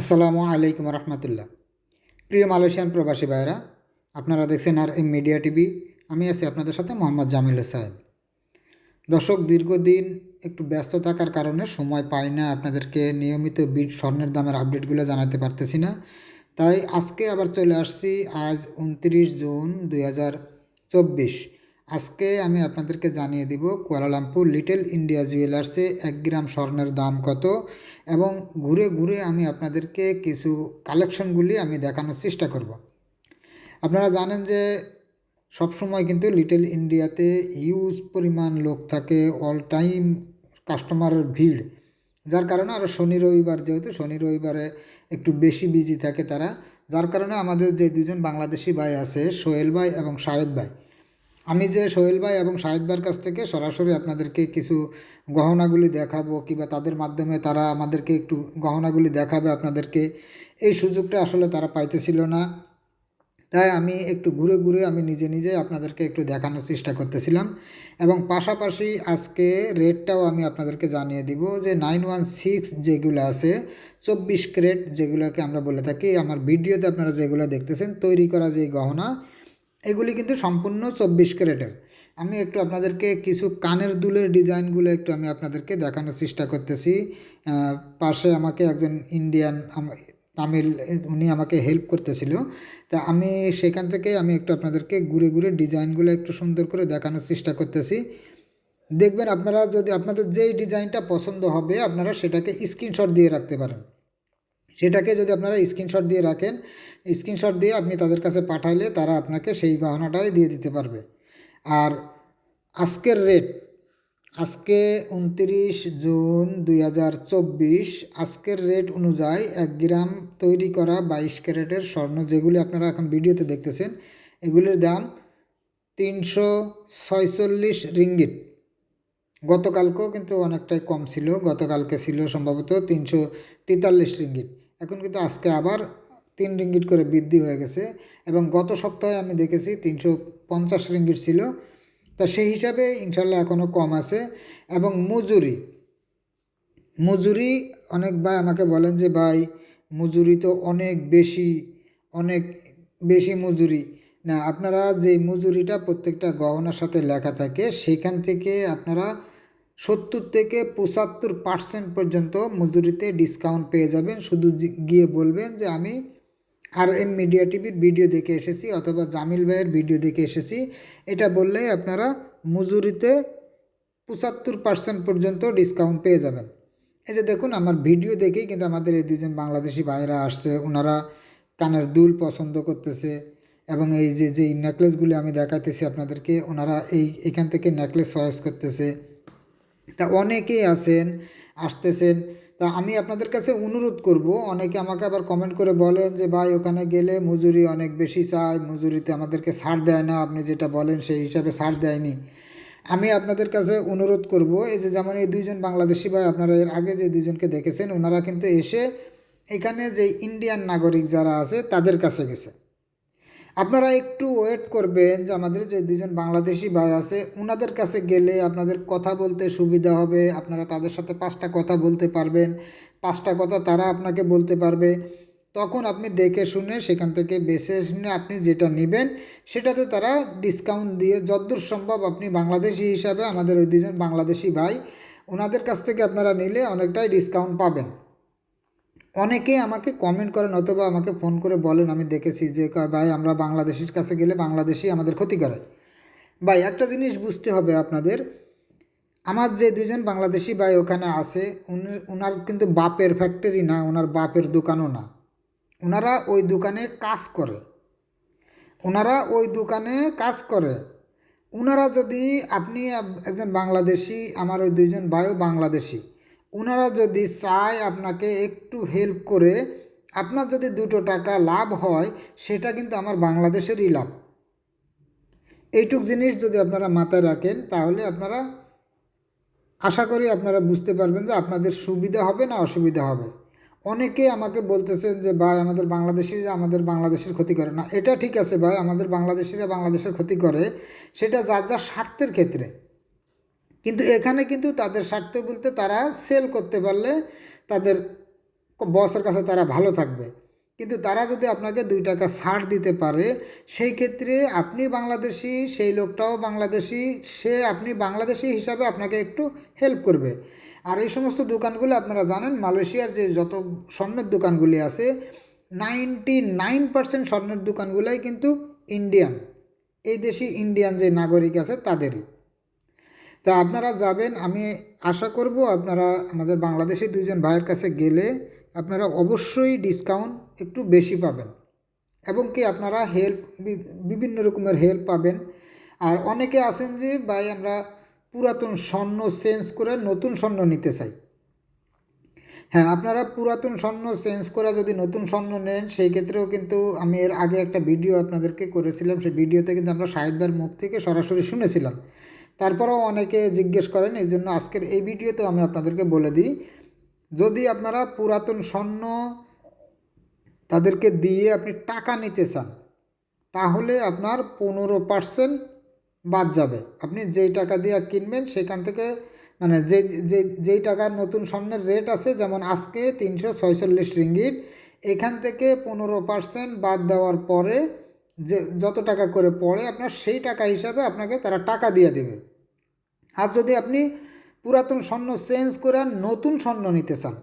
আসসালামু আলাইকুম রহমতুল্লাহ। প্রিয় মালয়েশিয়ান প্রবাসী ভাইরা আপনারা দেখছেন আর এম মিডিয়া টিভি। আমি আছি আপনাদের সাথে মোহাম্মদ জামিল হোসাইন দর্শক দীর্ঘদিন একটু ব্যস্ত থাকার কারণে সময় পাই না আপনাদেরকে নিয়মিত বিট স্বর্ণের দামের আপডেটগুলো জানাতে পারতেছি না। তাই আজকে আবার চলে আসছি আজ উনত্রিশ জুন দুই হাজার চব্বিশ। আজকে আমি আপনাদেরকে জানিয়ে দিব কুয়ালালামপুর লিটল ইন্ডিয়া জুয়েলার্সে এক গ্রাম স্বর্ণের দাম কত এবং ঘুরে ঘুরে আমি আপনাদেরকে কিছু কালেকশনগুলি আমি দেখানোর চেষ্টা করব। আপনারা জানেন যে সবসময় কিন্তু লিটল ইন্ডিয়াতে হিউজ পরিমাণ লোক থাকে অল টাইম কাস্টমারের ভিড়। যার কারণে আরও শনি, রবিবার যেহেতু শনি, রবিবারে একটু বেশি বিজি থাকে তারা। যার কারণে আমাদের যে দুজন বাংলাদেশি ভাই আছে, সোহেল ভাই এবং শাহেদ ভাই আমি যে সোহেল ভাই এবং ভাইয়ের কাছ থেকে সরাসরি আপনাদেরকে কিছু গহনাগুলি দেখাবো কিংবা তাদের মাধ্যমে তারা আমাদেরকে একটু গহনাগুলি দেখাবে আপনাদেরকে, এই সুযোগটা আসলে তারা পাইতেছিল না। তাই আমি একটু ঘুরে ঘুরে আমি নিজে নিজে আপনাদেরকে একটু দেখানোর চেষ্টা করতেছিলাম এবং পাশাপাশি আজকে রেটটাও আমি আপনাদেরকে জানিয়ে দিব যে নাইন ওয়ান সিক্স যেগুলো আছে, চব্বিশ ক্রেট যেগুলোকে আমরা বলে থাকি, আমার ভিডিওতে আপনারা যেগুলো দেখতেছেন, তৈরি করা যে গহনা এগুলি কিন্তু সম্পূর্ণ চব্বিশ ক্যারেটের। আমি একটু আপনাদেরকে কিছু কানের দুলের ডিজাইনগুলো একটু আমি আপনাদেরকে দেখানোর চেষ্টা করতেছি। পাশে আমাকে একজন ইন্ডিয়ান তামিল উনি আমাকে হেল্প করতেছিল। তা আমি সেখান থেকে আমি একটু আপনাদেরকে ঘুরে ঘুরে ডিজাইনগুলো একটু সুন্দর করে দেখানোর চেষ্টা করতেছি। দেখবেন আপনারা যদি আপনাদের যেই ডিজাইনটা পছন্দ হবে, আপনারা সেটাকে স্ক্রিনশট দিয়ে রাখতে পারেন। সেটাকে যদি আপনারা স্ক্রিনশট দিয়ে রাখেন স্ক্রিনশট দিয়ে আপনি তাদের কাছে পাঠাইলে তারা আপনাকে সেই গহনাটাই দিয়ে দিতে পারবে। আর আজকের রেট আজকে উনত্রিশ জুন দুই হাজার চব্বিশ, আজকের রেট অনুযায়ী এক গ্রাম তৈরি করা বাইশ ক্যারেটের স্বর্ণ যেগুলি আপনারা এখন ভিডিওতে দেখতেছেন, এগুলির দাম তিনশো ছয়চল্লিশ রিঙ্গিট গতকালকেও কিন্তু অনেকটাই কম ছিল, গতকালকে ছিল সম্ভবত তিনশো তেতাল্লিশ রিঙ্গিট এখন কিন্তু আজকে আবার তিন রিঙ্গিট করে বৃদ্ধি হয়ে গেছে এবং গত সপ্তাহে আমি দেখেছি তিনশো পঞ্চাশ রিঙ্গিট ছিল। তা সেই হিসাবে ইনশাল্লাহ এখনও কম আছে এবং মজুরি। মজুরি অনেক ভাই আমাকে বলেন যে, ভাই, মজুরি তো অনেক বেশি অনেক বেশি মজুরি। না, আপনারা যে মজুরিটা প্রত্যেকটা গহনার সাথে লেখা থাকে, সেখান থেকে আপনারা সত্তর থেকে পঁচাত্তর পার্সেন্ট পর্যন্ত মজুরিতে ডিসকাউন্ট পেয়ে যাবেন। শুধু গিয়ে বলবেন যে আমি আর এম মিডিয়া টিভির ভিডিও দেখে এসেছি অথবা জামিল ভাইয়ের ভিডিও দেখে এসেছি। এটা বললেই আপনারা মজুরিতে পঁচাত্তর পার্সেন্ট পর্যন্ত ডিসকাউন্ট পেয়ে যাবেন। এই যে দেখুন, আমার ভিডিও দেখেই কিন্তু আমাদের এই দুজন বাংলাদেশি ভাইরা আসছে। ওনারা কানের দুল পছন্দ করতেছে এবং এই যে যে নেকলেসগুলি আমি দেখাতেছি আপনাদেরকে ওনারা এই, এখান থেকে নেকলেস চয়েস করতেছে। তা অনেকেই আছেন, আসতেছেন। তা আমি আপনাদের কাছে অনুরোধ করব, অনেকে আমাকে আবার কমেন্ট করে বলেন যে, ভাই, ওখানে গেলে মজুরি অনেক বেশি চায় মজুরিতে আমাদেরকে ছাড় দেয় না, আপনি যেটা বলেন সেই হিসাবে ছাড় দেয়নি। আমি আপনাদের কাছে অনুরোধ করব, এই যে যেমন এই দুইজন বাংলাদেশি ভাই, আপনারা এর আগে যে দুজনকে দেখেছেন, ওনারা কিন্তু এসে এখানে যে ইন্ডিয়ান নাগরিক যারা আছে, তাদের কাছে গেছে। আপনারা একটু ওয়েট করবেন যে আমাদের যে দুজন বাংলাদেশি ভাই আছে ওনাদের কাছে গেলে আপনাদের কথা বলতে সুবিধা হবে, আপনারা তাদের সাথে পাঁচটা কথা বলতে পারবেন, পাঁচটা কথা তারা আপনাকে বলতে পারবে। তখন আপনি দেখে শুনে সেখান থেকে বেছে শুনে আপনি যেটা নেবেন, সেটাতে তারা ডিসকাউন্ট দিয়ে যদ্দূর সম্ভব আপনি বাংলাদেশি হিসাবে আমাদের ওই দুজন বাংলাদেশি ভাই ওনাদের কাছ থেকে আপনারা নিলে অনেকটাই ডিসকাউন্ট পাবেন। অনেকে আমাকে কমেন্ট করেন অথবা আমাকে ফোন করে বলেন, আমি দেখেছি যে ভাই, আমরা বাংলাদেশের কাছে গেলে বাংলাদেশি আমাদের ক্ষতি করে। ভাই, একটা জিনিস বুঝতে হবে আপনাদের, আমার যে দুজন বাংলাদেশি ভাই ওখানে আছে ওনার কিন্তু বাপের ফ্যাক্টরি না ওনার বাপের দোকানও না। ওনারা ওই দোকানে কাজ করে। ওনারা ওই দোকানে কাজ করে। ওনারা যদি আপনি একজন বাংলাদেশি, আমার ওই দুইজন ভাইও বাংলাদেশি ওনারা যদি চায় আপনাকে একটু হেল্প করে, আপনার যদি দুটো টাকা লাভ হয়, সেটা কিন্তু আমার বাংলাদেশেরই লাভ। এইটুক জিনিস যদি আপনারা মাথায় রাখেন, তাহলে আপনারা আশা করি আপনারা বুঝতে পারবেন যে আপনাদের সুবিধা হবে না অসুবিধা হবে। অনেকে আমাকে বলতেছেন যে, ভাই, আমাদের বাংলাদেশিরা আমাদের বাংলাদেশের ক্ষতি করে। না, এটা ঠিক আছে ভাই, আমাদের বাংলাদেশিরা বাংলাদেশের ক্ষতি করে, সেটা যার যার স্বার্থের ক্ষেত্রে। কিন্তু এখানে কিন্তু তাদের স্বার্থ বলতে তারা সেল করতে পারলে তাদের বসের কাছে তারা ভালো থাকবে। কিন্তু তারা যদি আপনাকে দুই টাকা ছাড় দিতে পারে, সেই ক্ষেত্রে আপনি বাংলাদেশি, সেই লোকটাও বাংলাদেশি, সে আপনি বাংলাদেশি হিসাবে আপনাকে একটু হেল্প করবে। আর এই সমস্ত দোকানগুলো আপনারা জানেন, মালয়েশিয়ার যে যত স্বর্ণের দোকানগুলি আছে নাইনটি নাইন পার্সেন্ট স্বর্ণের দোকানগুলোই কিন্তু ইন্ডিয়ান এই দেশি ইন্ডিয়ান যে নাগরিক আছে, তাদেরই। তা আপনারা যাবেন, আমি আশা করব আপনারা আমাদের বাংলাদেশি দুজন ভাইয়ের কাছে গেলে আপনারা অবশ্যই ডিসকাউন্ট একটু বেশি পাবেন এবং কি আপনারা হেল্প বিভিন্ন রকমের হেল্প পাবেন। আর অনেকে আছেন যে, ভাই, আমরা পুরাতন স্বর্ণ চেঞ্জ করে নতুন স্বর্ণ নিতে চাই। হ্যাঁ আপনারা পুরাতন স্বর্ণ চেঞ্জ করে যদি নতুন স্বর্ণ নেন, সেই ক্ষেত্রেও কিন্তু আমি এর আগে একটা ভিডিও আপনাদেরকে করেছিলাম। সেই ভিডিওতে কিন্তু আমরা সাহিদবার মুখ থেকে সরাসরি শুনেছিলাম। তারপরেও অনেকে জিজ্ঞেস করেন, এই জন্য আজকের এই ভিডিওতে আমি আপনাদেরকে বলে দিই, যদি আপনারা পুরাতন স্বর্ণ তাদেরকে দিয়ে আপনি টাকা নিতে চান, তাহলে আপনার পনেরো পার্সেন্ট বাদ যাবে। আপনি যেই টাকা দিয়ে কিনবেন, সেখান থেকে মানে যে যে, যেই টাকার নতুন স্বর্ণের রেট আছে, যেমন আজকে তিনশো ছয়চল্লিশ রিঙ্গিট এখান থেকে পনেরো পার্সেন্ট বাদ দেওয়ার পরে যে যত টাকা করে পড়ে আপনার সেই টাকা হিসাবে আপনাকে তারা টাকা দিয়ে দেবে। আর যদি আপনি পুরাতন স্বর্ণ চেঞ্জ করে নতুন স্বর্ণ নিতে চান,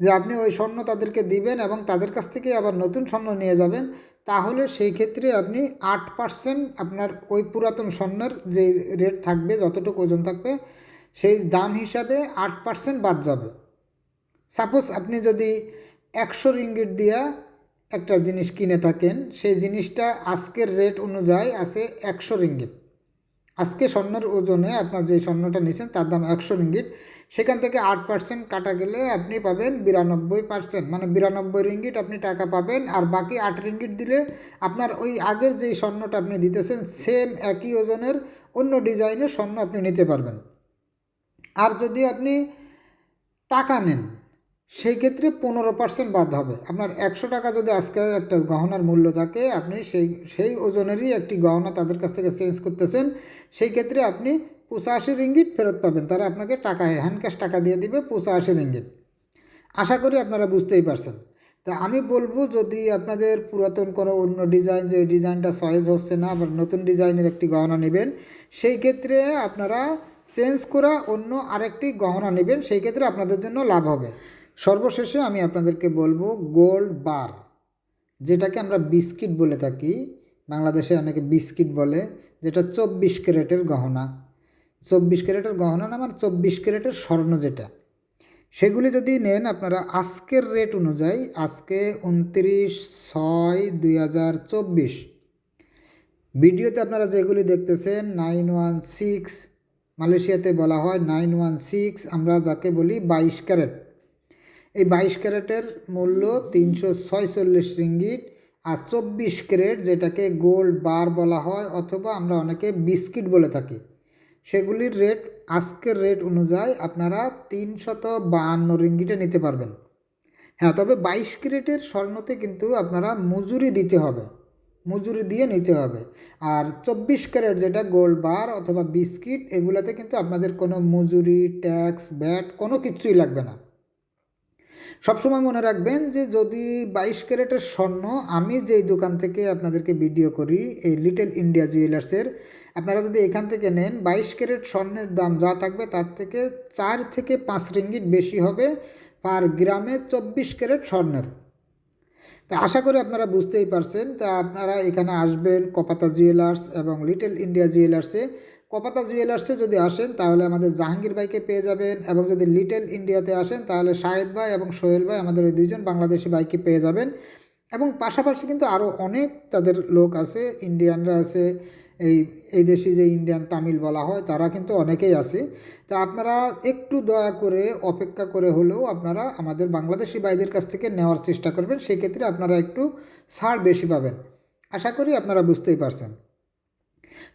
যে আপনি ওই স্বর্ণ তাদেরকে দিবেন এবং তাদের কাছ থেকে আবার নতুন স্বর্ণ নিয়ে যাবেন, তাহলে সেই ক্ষেত্রে আপনি আট পার্সেন্ট আপনার ওই পুরাতন স্বর্ণের যে রেট থাকবে, যতটুকু ওজন থাকবে, সেই দাম হিসাবে আট পার্সেন্ট বাদ যাবে। সাপোজ আপনি যদি একশো রিঙ্গিট দিয়া একটা জিনিস কিনে থাকেন, সেই জিনিসটা আজকের রেট অনুযায়ী আছে একশো রিঙ্গিট আজকে স্বর্ণের ওজনে আপনার যে স্বর্ণটা নিছেন, তার দাম একশো রিঙ্গিট সেখান থেকে আট পার্সেন্ট কাটা গেলে আপনি পাবেন বিরানব্বই পার্সেন্ট মানে বিরানব্বই রিঙ্গিট আপনি টাকা পাবেন, আর বাকি আট রিঙ্গিট দিলে আপনার ওই আগের যেই স্বর্ণটা আপনি দিতেছেন সেম একই ওজনের অন্য ডিজাইনের স্বর্ণ আপনি নিতে পারবেন। আর যদি আপনি টাকা নেন সেই ক্ষেত্রে পনেরো পার্সেন্ট বাদ হবে। আপনার একশো টাকা যদি আজকে একটা গহনার মূল্য থাকে, আপনি সেই সেই ওজনেরই একটি গহনা তাদের কাছ থেকে চেঞ্জ করতেছেন, সেই ক্ষেত্রে আপনি পঁচাশি রিঙ্গিট ফেরত পাবেন। তারা আপনাকে টাকা হ্যান্ড ক্যাশ টাকা দিয়ে দিবে পঁচাশি রিঙ্গিট আশা করি আপনারা বুঝতেই পারছেন। তা আমি বলব, যদি আপনাদের পুরাতন কোনো অন্য ডিজাইন, যে ডিজাইনটা সয়েজ হচ্ছে না, আবার নতুন ডিজাইনের একটি গহনা নেবেন, সেই ক্ষেত্রে আপনারা চেঞ্জ করা অন্য আরেকটি গহনা নেবেন, সেই ক্ষেত্রে আপনাদের জন্য লাভ হবে। সর্বশেষে আমি আপনাদেরকে বলব গোল্ড বার যেটাকে আমরা বিস্কিট বলে থাকি। বাংলাদেশে অনেকে বিস্কিট বলে, যেটা চব্বিশ ক্যারেটের গহনা। চব্বিশ ক্যারেটের গহনা না মানে চব্বিশ ক্যারেটের স্বর্ণ যেটা। সেগুলি যদি নেন আপনারা আজকের রেট অনুযায়ী, আজকে উনত্রিশ ছয় দুই হাজার চব্বিশ। ভিডিওতে আপনারা যেগুলি দেখতেছেন নাইন ওয়ান সিক্স মালয়েশিয়াতে বলা হয় নাইন ওয়ান সিক্স আমরা যাকে বলি বাইশ ক্যারেট। এই বাইশ ক্যারেটের মূল্য তিনশো ছয়চল্লিশ রিঙ্গিট আর চব্বিশ ক্যারেট যেটাকে গোল্ড বার বলা হয় অথবা আমরা অনেকে বিস্কিট বলে থাকি, সেগুলির রেট আজকের রেট অনুযায়ী আপনারা তিনশত বাহান্ন রিঙ্গিটে নিতে পারবেন। হ্যাঁ তবে বাইশ ক্যারেটের স্বর্ণতে কিন্তু আপনারা মজুরি দিতে হবে, মজুরি দিয়ে নিতে হবে। আর চব্বিশ ক্যারেট যেটা গোল্ড বার অথবা বিস্কিট, এগুলাতে কিন্তু আপনাদের কোনো মজুরি, ট্যাক্স, ব্যাট কোনো কিছুই লাগবে না। সবসময় মনে রাখবেন যে যদি বাইশ ক্যারেটের স্বর্ণ আমি যেই দোকান থেকে আপনাদেরকে ভিডিও করি, এই লিটল ইন্ডিয়া জুয়েলার্সের, আপনারা যদি এখান থেকে নেন, বাইশ ক্যারেট স্বর্ণের দাম যা থাকবে তার থেকে চার থেকে পাঁচ রিঙ্গিট বেশি হবে পার গ্রামে চব্বিশ ক্যারেট স্বর্ণের। তা আশা করি আপনারা বুঝতেই পারছেন। তা আপনারা এখানে আসবেন কপাতা জুয়েলার্স এবং লিটল ইন্ডিয়া জুয়েলার্সে। কপাতা জুয়েলার্সে যদি আসেন, তাহলে আমাদের জাহাঙ্গীর ভাইকে পেয়ে যাবেন এবং যদি লিটল ইন্ডিয়াতে আসেন, তাহলে শাহেদ ভাই এবং সোহেল ভাই আমাদের ওই দুইজন বাংলাদেশি বাইকে পেয়ে যাবেন। এবং পাশাপাশি কিন্তু আরও অনেক তাদের লোক আছে, ইন্ডিয়ানরা আছে, এই এই দেশে যে ইন্ডিয়ান তামিল বলা হয়, তারা কিন্তু অনেকেই আছে। তা আপনারা একটু দয়া করে অপেক্ষা করে হলেও আপনারা আমাদের বাংলাদেশি ভাইদের কাছ থেকে নেওয়ার চেষ্টা করবেন, সেক্ষেত্রে আপনারা একটু ছাড় বেশি পাবেন। আশা করি আপনারা বুঝতেই পারছেন।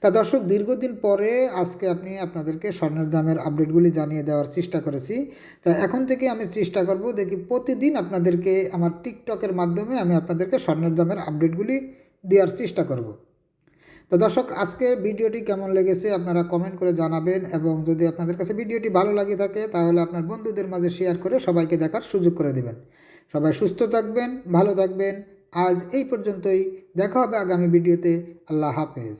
তা দর্শক, দীর্ঘদিন পরে আজকে আপনি আপনাদেরকে স্বর্ণের দামের আপডেটগুলি জানিয়ে দেওয়ার চেষ্টা করেছি। তা এখন থেকে আমি চেষ্টা করব দেখি প্রতিদিন আপনাদেরকে আমার টিকটকের মাধ্যমে আমি আপনাদেরকে স্বর্ণের দামের আপডেটগুলি দেওয়ার চেষ্টা করব। তো দর্শক আজকের ভিডিওটি কেমন লেগেছে আপনারা কমেন্ট করে জানাবেন এবং যদি আপনাদের কাছে ভিডিওটি ভালো লাগে থাকে, তাহলে আপনার বন্ধুদের মাঝে শেয়ার করে সবাইকে দেখার সুযোগ করে দেবেন। সবাই সুস্থ থাকবেন, ভালো থাকবেন। আজ এই পর্যন্তই, দেখা হবে আগামী ভিডিওতে। আল্লাহ হাফেজ।